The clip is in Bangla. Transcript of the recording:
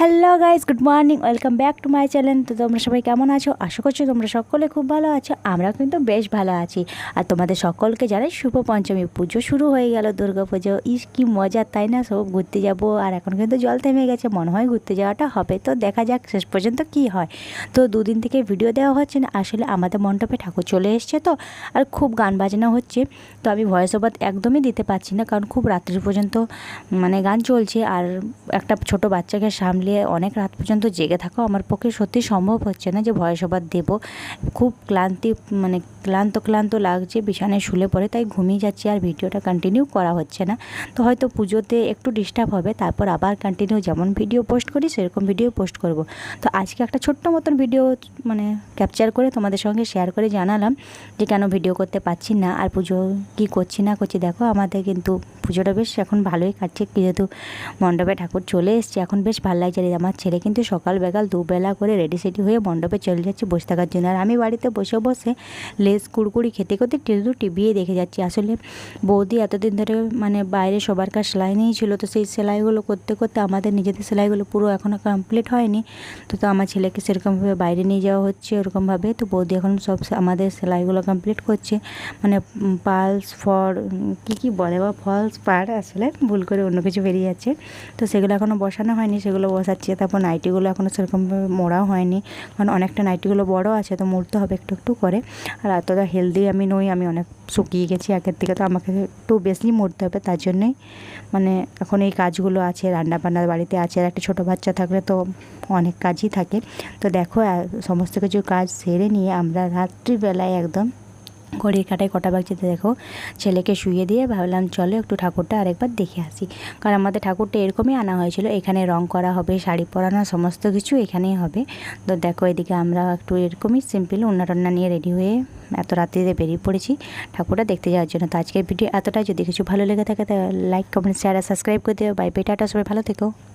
Hello guys good morning welcome back to my channel তো তোমরা সবাই কেমন আছো? আশা করছ তোমরা সকলে খুব ভালো আছো। আমরা কিন্তু বেশ ভালো আছি। আর তোমাদের সকলকে জানাই শুভ পঞ্চমী। পুজো শুরু হয়ে গেল, দুর্গা পুজো। ইস, কি মজা, তাই না? সব ঘুরতে যাব। আর এখন কিন্তু জল থেমে গেছে, মনে হয় ঘুরতে যাওয়াটা হবে। তো দেখা যাক শেষ পর্যন্ত কি হয়। তো দুদিন থেকে ভিডিও দেওয়া হচ্ছে না। আসলে আমাদের মণ্ডপে ঠাকুর চলে এসছে তো, আর খুব গান বাজনা হচ্ছে। তো আমি ভয়েস ওভার একদমই দিতে পারছি না, কারণ খুব রাত্রি পর্যন্ত মানে গান চলছে। আর একটা ছোট বাচ্চাকে সামলিয়ে অনেক রাত পর্যন্ত জেগে থাকা। আমার পক্ষে সত্যি সম্ভব হচ্ছে না যে ভয়েস ওভার দেবো। খুব ক্লান্তি মানে ক্লান্ত ক্লান্ত লাগছে, বিছানায় শুলে পড়ে, তাই ঘুমিয়ে যাচ্ছি আর ভিডিওটা কন্টিনিউ করা হচ্ছে না। তো হয়তো পুজোতে একটু ডিস্টার্ব হবে, তারপর আবার কন্টিনিউ যেমন ভিডিও পোস্ট করি, সেরকম ভিডিও পোস্ট করব। তো আজকে একটা ছোট্ট মতন ভিডিও মানে ক্যাপচার করে তোমাদের সঙ্গে শেয়ার করে জানালাম যে কেন ভিডিও করতে পারছি না, আর পুজো কি করছি না করছি। দেখো, আমাদের কিন্তু পুজোটা বেশ এখন ভালোই কাটছে, যেহেতু মণ্ডপে ঠাকুর চলে এসছে। এখন বেশ ভালো লাগছে আমার ছেলে কিন্তু সকাল বেকাল দুবেলা করে রেডি সেডি হয়ে মণ্ডপে চলে যাচ্ছে বসে থাকার জন্য। আর আমি বাড়িতে বসে বসে লেস কুড়কুড়ি খেতে খেতে শুধু টিভিয়ে দেখে যাচ্ছি। আসলে বৌদি এতদিন ধরে মানে বাইরে সবার কাছে সেলাই নিয়েছিল তো সেই সেলাইগুলো করতে করতে আমাদের নিজেদের সেলাইগুলো পুরো এখনও কমপ্লিট হয়নি। তো তো আমার ছেলেকে সেরকমভাবে বাইরে নিয়ে যাওয়া হচ্ছে ওরকমভাবে। তো বৌদি এখন সব আমাদের সেলাইগুলো কমপ্লিট করছে। মানে পালস ফর কী কী বলে বা ফলস? পার আসলে, ভুল করে অন্য কিছু বেরিয়ে যাচ্ছে। তো সেগুলো এখনও বসানো হয়নি, সেগুলো বসাচ্ছে। তারপর নাইটিগুলো এখনও সেরকমভাবে মোড়াও হয়নি। কারণ অনেকটা নাইটিগুলো বড় আছে, তো মরতে হবে একটু একটু করে। আর এতটা হেলদি আমি নই, আমি অনেক শুকিয়ে গেছি আগের থেকে, তো আমাকে একটু বেশি মরতে হবে তার জন্যই। মানে এখন এই কাজগুলো আছে রান্না বান্না বাড়িতে আছে, আর একটা ছোটো বাচ্চা থাকলে তো অনেক কাজই থাকে। তো দেখো সমস্ত কিছু কাজ সেরে নিয়ে আমরা রাত্রিবেলায় একদম ঘড়ির কাটায় কটা বাজছে দেখো। ছেলেকে শুয়ে দিয়ে ভাবলাম, চলো একটু ঠাকুরটা আরেকবার দেখে আসি। কারণ আমাদের ঠাকুরটা এরকমই আনা হয়েছিল। এখানে রং করা হবে, শাড়ি পরানো, সমস্ত কিছু এখানেই হবে। তো দেখো, এদিকে আমরা একটু এরকমই সিম্পল উন্না টন্না নিয়ে রেডি হয়ে এত রাত্রিতে বেরিয়ে পড়েছি ঠাকুরটা দেখতে যাওয়ার জন্য। তো আজকের ভিডিও এতটাই। যদি কিছু ভালো লেগে থাকে, তাহলে লাইক কমেন্ট শেয়ার আর সাবস্ক্রাইব করে দেবে বাই সবাই ভালো থেকো।